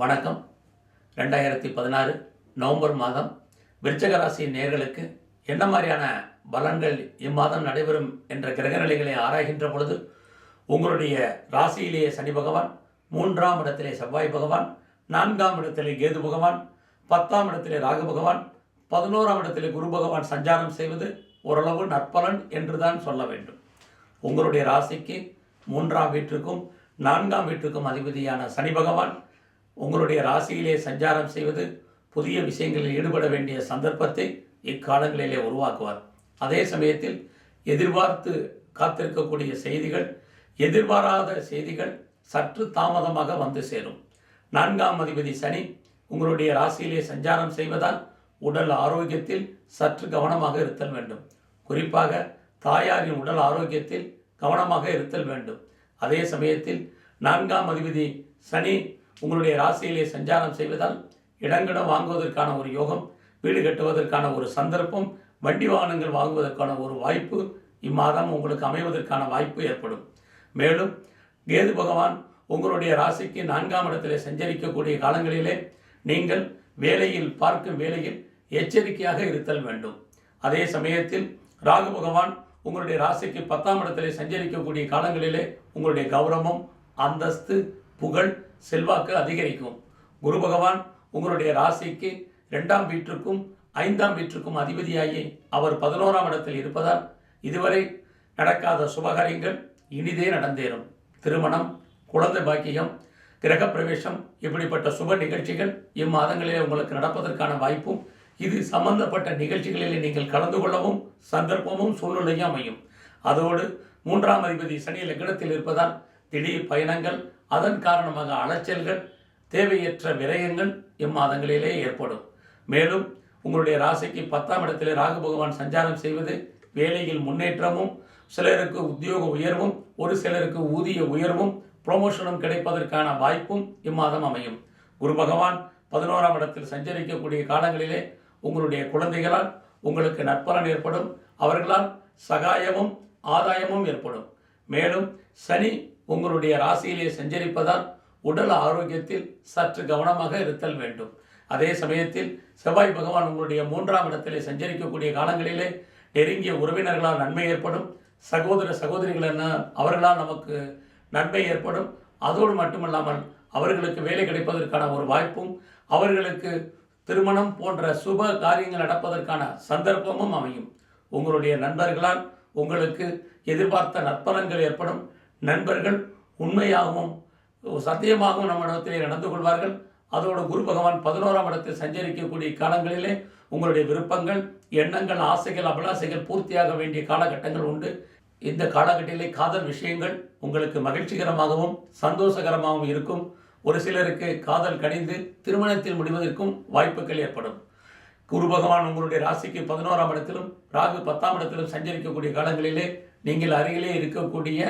வணக்கம். ரெண்டாயிரத்தி பதினாறு நவம்பர் மாதம் விருச்சக ராசி நேர்களுக்கு என்ன மாதிரியான பலன்கள் இம்மாதம் நடைபெறும் என்ற கிரகநிலைகளை ஆராய்கின்ற பொழுது உங்களுடைய ராசியிலேயே சனி பகவான் மூன்றாம் இடத்திலே செவ்வாய் பகவான் நான்காம் இடத்திலே கேது பகவான் பத்தாம் இடத்திலே ராகு பகவான் பதினோராம் இடத்திலே குரு பகவான் சஞ்சாரம் செய்வது ஓரளவு நற்பலன் என்றுதான் சொல்ல வேண்டும். உங்களுடைய ராசிக்கு மூன்றாம் வீட்டிற்கும் நான்காம் வீட்டிற்கும் அதிபதியான சனி பகவான் உங்களுடைய ராசியிலே சஞ்சாரம் செய்வது புதிய விஷயங்களில் ஈடுபட வேண்டிய சந்தர்ப்பத்தை இக்காலங்களிலே உருவாக்குவார். அதே சமயத்தில் எதிர்பார்த்து காத்திருக்கக்கூடிய செய்திகள் எதிர்பாராத செய்திகள் சற்று தாமதமாக வந்து சேரும். நான்காம் அதிபதி சனி உங்களுடைய ராசியிலே சஞ்சாரம் செய்வதால் உடல் ஆரோக்கியத்தில் சற்று கவனமாக இருத்தல் வேண்டும். குறிப்பாக தாயாரின் உடல் ஆரோக்கியத்தில் கவனமாக இருத்தல் வேண்டும். அதே சமயத்தில் நான்காம் அதிபதி சனி உங்களுடைய ராசியிலே சஞ்சாரம் செய்வதால் இடங்கிடம் வாங்குவதற்கான ஒரு யோகம் வீடு கட்டுவதற்கான ஒரு சந்தர்ப்பம் வண்டி வாகனங்கள் வாங்குவதற்கான ஒரு வாய்ப்பு இம்மாதம் உங்களுக்கு அமைவதற்கான வாய்ப்பு ஏற்படும். மேலும் கேது பகவான் உங்களுடைய ராசிக்கு நான்காம் இடத்திலே சஞ்சரிக்கக்கூடிய காலங்களிலே நீங்கள் வேலையில் பார்க்கும் வேலையில் எச்சரிக்கையாக இருத்தல் வேண்டும். அதே சமயத்தில் ராகு பகவான் உங்களுடைய ராசிக்கு பத்தாம் இடத்திலே சஞ்சரிக்கக்கூடிய காலங்களிலே உங்களுடைய கௌரவம் அந்தஸ்து புகழ் செல்வாக்கு அதிகரிக்கும். குரு பகவான் உங்களுடைய ராசிக்கு இரண்டாம் வீட்டிற்கும் ஐந்தாம் வீட்டிற்கும் அதிபதியாகி அவர் பதினோராம் இடத்தில் இருப்பதால் இதுவரை நடக்காத சுபகாரியங்கள் இனிதே நடந்தேறும். திருமணம் குழந்தை பாக்கியம் கிரகப்பிரவேசம் இப்படிப்பட்ட சுப நிகழ்ச்சிகள் இம்மாதங்களிலே உங்களுக்கு நடப்பதற்கான வாய்ப்பும் இது சம்பந்தப்பட்ட நிகழ்ச்சிகளிலே நீங்கள் கலந்து கொள்ளவும் சந்தர்ப்பமும் சூழ்நிலையும் அமையும். அதோடு மூன்றாம் அதிபதி சனி லக்னத்தில் இருப்பதால் திடீர் பயணங்கள் அதன் காரணமாக அலைச்சல்கள் தேவையற்ற விரயங்கள் இம்மாதங்களிலே ஏற்படும். மேலும் உங்களுடைய ராசிக்கு பத்தாம் இடத்திலே ராகு பகவான் சஞ்சாரம் செய்வது வேலையில் முன்னேற்றமும் சிலருக்கு உத்தியோக உயர்வும் ஒரு சிலருக்கு ஊதிய உயர்வும் ப்ரொமோஷனும் கிடைப்பதற்கான வாய்ப்பும் இம்மாதம் அமையும். குரு பகவான் பதினோராம் இடத்தில் சஞ்சரிக்கக்கூடிய காலங்களிலே உங்களுடைய குழந்தைகளால் உங்களுக்கு நற்பலன் ஏற்படும் அவர்களால் சகாயமும் ஆதாயமும் ஏற்படும். மேலும் சனி உங்களுடைய ராசியிலே சஞ்சரிப்பதால் உடல் ஆரோக்கியத்தில் சற்று கவனமாக இருத்தல் வேண்டும். அதே சமயத்தில் செவ்வாய் பகவான் உங்களுடைய மூன்றாம் இடத்திலே சஞ்சரிக்கக்கூடிய காலங்களிலே நெருங்கிய உறவினர்களால் நன்மை ஏற்படும். சகோதர சகோதரிகள் என்ன அவர்களால் நமக்கு நன்மை ஏற்படும். அதோடு மட்டுமல்லாமல் அவர்களுக்கு வேலை கிடைப்பதற்கான ஒரு வாய்ப்பும் அவர்களுக்கு திருமணம் போன்ற சுப காரியங்கள் நடப்பதற்கான சந்தர்ப்பமும் அமையும். உங்களுடைய நண்பர்களால் உங்களுக்கு எதிர்பார்த்த நற்பலன்கள் ஏற்படும். நண்பர்கள் உண்மையாகவும் சத்தியமாகவும் நம்மிடத்திலே நடந்து கொள்வார்கள். அதோடு குரு பகவான் பதினோராம் இடத்தில் சஞ்சரிக்கக்கூடிய காலங்களிலே உங்களுடைய விருப்பங்கள் எண்ணங்கள் ஆசைகள் அபிலாசைகள் பூர்த்தியாக வேண்டிய காலகட்டங்கள் உண்டு. இந்த காலகட்டத்திலே காதல் விஷயங்கள் உங்களுக்கு மகிழ்ச்சிகரமாகவும் சந்தோஷகரமாகவும் இருக்கும். ஒரு சிலருக்கு காதல் கணிந்து திருமணத்தில் முடிவதற்கும் வாய்ப்புகள் ஏற்படும். குரு பகவான் உங்களுடைய ராசிக்கு பதினோராம் இடத்திலும் ராகு பத்தாம் இடத்திலும் சஞ்சரிக்கக்கூடிய காலங்களிலே நீங்கள் அருகிலே இருக்கக்கூடிய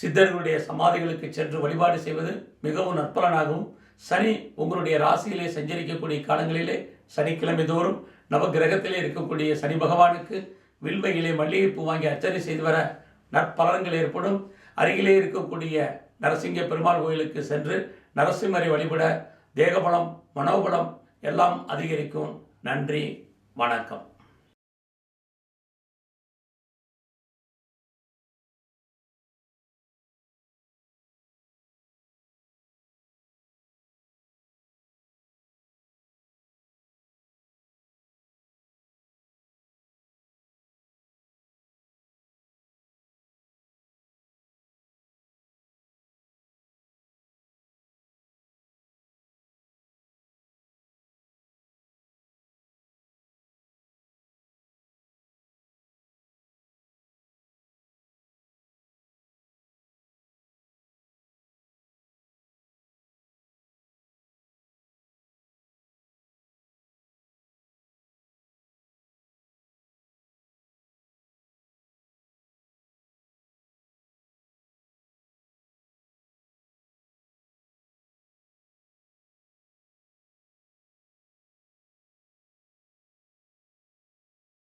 சித்தர்களுடைய சமாதிகளுக்கு சென்று வழிபாடு செய்வது மிகவும் நற்பலனாகவும் சனி உங்களுடைய ராசியிலே சஞ்சரிக்கக்கூடிய காலங்களிலே சனிக்கிழமை தோறும் நவகிரகத்திலே இருக்கக்கூடிய சனி பகவானுக்கு வில்வையிலே மல்லிகைப்பூ வாங்கி அர்ச்சனை செய்து வர நற்பலன்கள் ஏற்படும். அருகிலே இருக்கக்கூடிய நரசிங்க பெருமாள் கோயிலுக்கு சென்று நரசிம்மரை வழிபட தேகபலம் மனோபலம் எல்லாம் அதிகரிக்கும். நன்றி வணக்கம்.